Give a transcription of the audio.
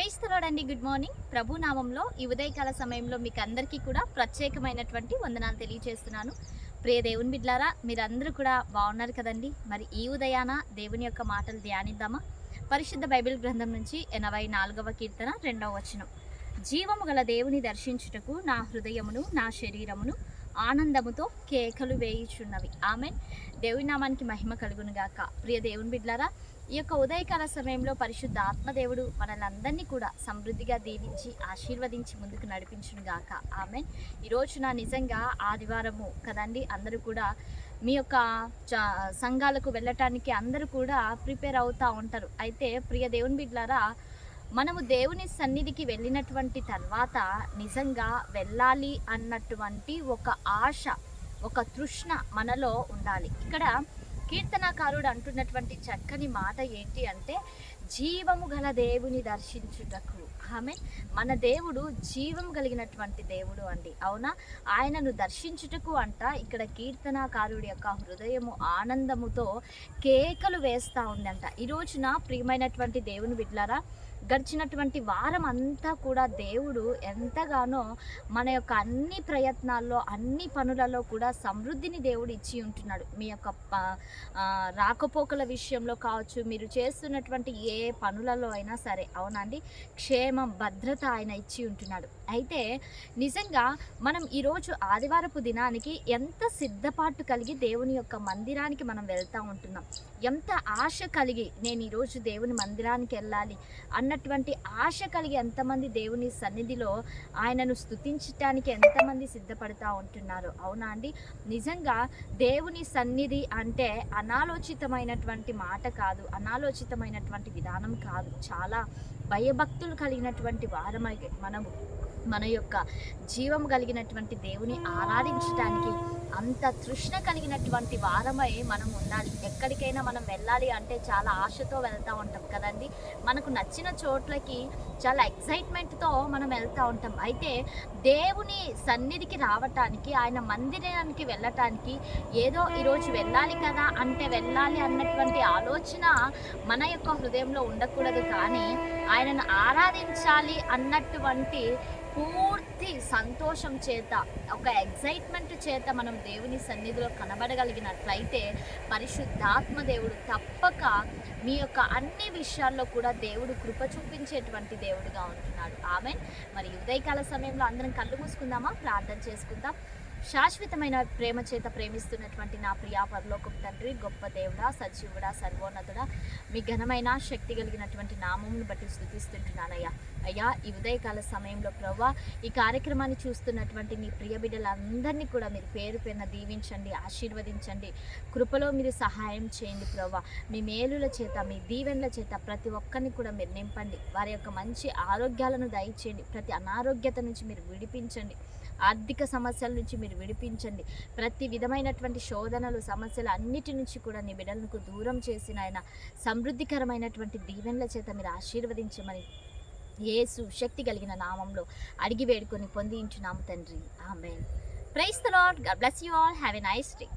Price good morning. ప్రభు నామంలో ఈ ఉదయకాల సమయంలో మీకు అందరికీ కూడా ప్రత్యేకమైనటువంటి వందనాలు తెలియజేస్తున్నాను. ప్రియ దేవుని బిడ్లారా మీరందరూ కూడా బాగున్నారు కదండి. మరి ఈ ఉదయాన దేవుని యొక్క మాటలు ధ్యానిద్దామా? పరిశుద్ధ బైబిల్ గ్రంథం నుంచి ఎనభై నాలుగవ కీర్తన రెండవ వచనం. జీవము గల దేవుని దర్శించుటకు నా హృదయమును నా శరీరమును ఆనందముతో కేకలు వేయుచున్నవి. ఆమె దేవుని నామానికి మహిమ కలుగును గాక ప్రియ దేవుని బిడ్లారా ఈ యొక్క ఉదయకాల సమయంలో పరిశుద్ధ ఆత్మదేవుడు మనల్ని కూడా సమృద్ధిగా దీవించి ఆశీర్వదించి ముందుకు నడిపించును గాక. ఆమె ఈరోజు నా నిజంగా ఆదివారము కదండి అందరూ కూడా మీ యొక్క చ- సంఘాలకు వెళ్ళటానికి అందరూ కూడా ప్రిపేర్ అవుతూ ఉంటారు. అయితే ప్రియ దేవుని బిడ్లారా మనము దేవుని సన్నిధికి వెళ్ళినటువంటి తర్వాత నిజంగా వెళ్ళాలి అన్నటువంటి ఒక ఆశ ఒక తృష్ణ మనలో ఉండాలి. ఇక్కడ కీర్తనాకారుడు అంటున్నటువంటి చక్కని మాట ఏంటి అంటే జీవము గల దేవుని దర్శించుటకు. ఆమె మన దేవుడు జీవం కలిగినటువంటి దేవుడు అండి. అవునా? ఆయనను దర్శించుటకు అంట ఇక్కడ కీర్తనాకారుడి యొక్క హృదయము ఆనందముతో కేకలు వేస్తూ ఉందంట. ఈరోజున ప్రియమైనటువంటి దేవుని బిడ్లారా గడిచినటువంటి వారం అంతా కూడా దేవుడు ఎంతగానో మన యొక్క అన్ని ప్రయత్నాల్లో అన్ని పనులలో కూడా సమృద్ధిని దేవుడు ఇచ్చి ఉంటున్నాడు. మీ యొక్క రాకపోకల విషయంలో కావచ్చు మీరు చేస్తున్నటువంటి ఏ పనులలో అయినా సరే. అవునండి క్షేమం భద్రత ఆయన ఇచ్చి ఉంటున్నాడు. అయితే నిజంగా మనం ఈరోజు ఆదివారపు దినానికి ఎంత సిద్ధపాటు కలిగి దేవుని యొక్క మందిరానికి మనం వెళ్తూ ఉంటున్నాం? ఎంత ఆశ కలిగి నేను ఈరోజు దేవుని మందిరానికి వెళ్ళాలి అన్నటువంటి ఆశ కలిగి ఎంతమంది దేవుని సన్నిధిలో ఆయనను స్తుతించటానికి ఎంతమంది సిద్ధపడతా ఉంటున్నారు. అవునా అండి? నిజంగా దేవుని సన్నిధి అంటే అనాలోచితమైనటువంటి మాట కాదు అనాలోచితమైనటువంటి విధానం కాదు. చాలా భయభక్తులు కలిగినటువంటి వారమై మనము మన యొక్క జీవం కలిగినటువంటి దేవుని ఆరాధించడానికి అంత తృష్ణ కలిగినటువంటి వారమై మనం ఉండాలి. ఎక్కడికైనా మనం వెళ్ళాలి అంటే చాలా ఆశతో వెళ్తూ ఉంటాం కదండి. మనకు నచ్చిన చోట్లకి చాలా ఎక్సైట్మెంట్తో మనం వెళ్తూ ఉంటాం. అయితే దేవుని సన్నిధికి రావటానికి ఆయన మందిరానికి వెళ్ళటానికి ఏదో ఈరోజు వెళ్ళాలి కదా అంటే వెళ్ళాలి అన్నటువంటి ఆలోచన మన యొక్క హృదయంలో ఉండకూడదు. కానీ ఆయనను ఆరాధించాలి అన్నటువంటి పూర్తి సంతోషం చేత ఒక ఎగ్జైట్మెంట్ చేత మనం దేవుని సన్నిధిలో కనబడగలిగినట్లయితే పరిశుద్ధాత్మ దేవుడు తప్పక మీ యొక్క అన్ని విషయాల్లో కూడా దేవుడు కృప చూపించేటువంటి దేవుడుగా ఉంటున్నాడు. ఆమె మరి ఉదయకాల సమయంలో అందరం కళ్ళు మూసుకుందామా? ప్రార్థన చేసుకుందాం. శాశ్వతమైన ప్రేమ చేత ప్రేమిస్తున్నటువంటి నా ప్రియా పరలోకపు తండ్రి గొప్ప దేవుడా సజీవుడా సర్వోన్నతుడా మీ ఘనమైన శక్తి కలిగినటువంటి నామమును బట్టి స్థుతిస్తుంటున్నానయ్యా అయ్యా ఈ ఉదయకాల సమయంలో ప్రవ్వా ఈ కార్యక్రమాన్ని చూస్తున్నటువంటి నీ ప్రియ బిడ్డలందరినీ కూడా మీరు పేరు పేరున దీవించండి ఆశీర్వదించండి. కృపలో మీరు సహాయం చేయండి ప్రవ్వా. మీ మేలుల చేత మీ దీవెనల చేత ప్రతి ఒక్కరిని కూడా మీరు నింపండి. వారి యొక్క మంచి ఆరోగ్యాలను దయచేయండి. ప్రతి అనారోగ్యత నుంచి మీరు విడిపించండి. ఆర్థిక సమస్యల నుంచి మీరు విడిపించండి. ప్రతి విధమైనటువంటి శోధనలు సమస్యలు అన్నిటి నుంచి కూడా నీ బిడ్డలకు దూరం చేసిన ఆయన సమృద్ధికరమైనటువంటి దీవెనల చేత మీరు ఆశీర్వదించమని యేసు శక్తి కలిగిన నామంలో అడిగి వేడుకొని పొందించున్నాము తండ్రి. ఆమె praise the lord god bless you all. Have a nice day.